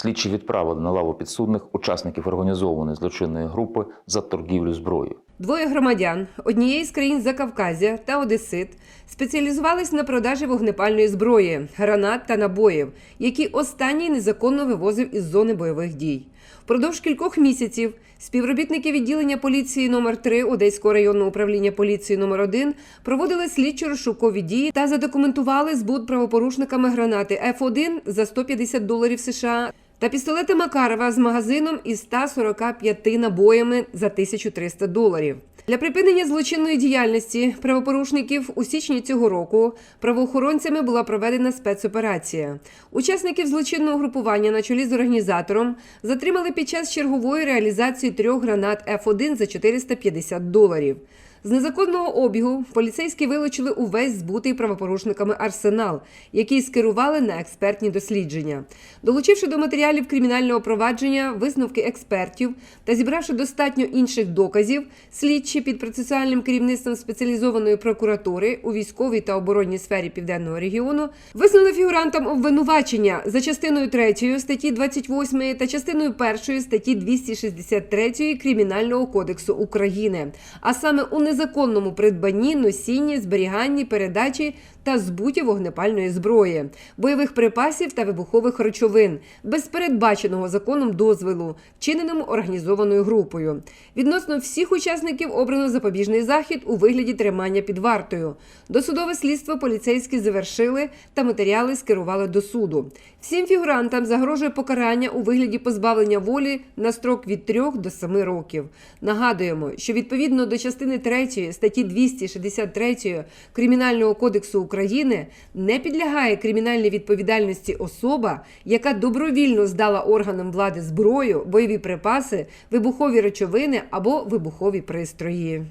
Слідчі відправили на лаву підсудних учасників організованої злочинної групи за торгівлю зброєю. Двоє громадян однієї з країн Закавказя та Одесит спеціалізувались на продажі вогнепальної зброї, гранат та набоїв, які останній незаконно вивозив із зони бойових дій. Впродовж кількох місяців співробітники відділення поліції номер 3 Одеського районного управління поліції номер 1 проводили слідчо-розшукові дії та задокументували збут правопорушниками гранати F1 за 150 доларів США та пістолети Макарова з магазином із 145 набоями за 1300 доларів. Для припинення злочинної діяльності правопорушників у січні цього року правоохоронцями була проведена спецоперація. Учасників злочинного групування на чолі з організатором затримали під час чергової реалізації трьох гранат F1 за 450 доларів. З незаконного обігу поліцейські вилучили увесь збутий правопорушниками арсенал, який скерували на експертні дослідження. Долучивши до матеріалів кримінального провадження висновки експертів та зібравши достатньо інших доказів, слідчі під процесуальним керівництвом спеціалізованої прокуратури у військовій та оборонній сфері південного регіону визнали фігурантам обвинувачення за частиною 3 статті 28 та частиною 1 статті 263 Кримінального кодексу України, а саме у незаконному придбанні, носінні, зберіганні, передачі та збуті вогнепальної зброї, бойових припасів та вибухових речовин без передбаченого законом дозволу, вчиненому організованою групою. Відносно всіх учасників обрано запобіжний захід у вигляді тримання під вартою. Досудове слідство поліцейські завершили та матеріали скерували до суду. Всім фігурантам загрожує покарання у вигляді позбавлення волі на строк від 3 до 7 років. Нагадуємо, що відповідно до частини 3 статті 263 Кримінального кодексу України не підлягає кримінальній відповідальності особа, яка добровільно здала органам влади зброю, бойові припаси, вибухові речовини або вибухові пристрої.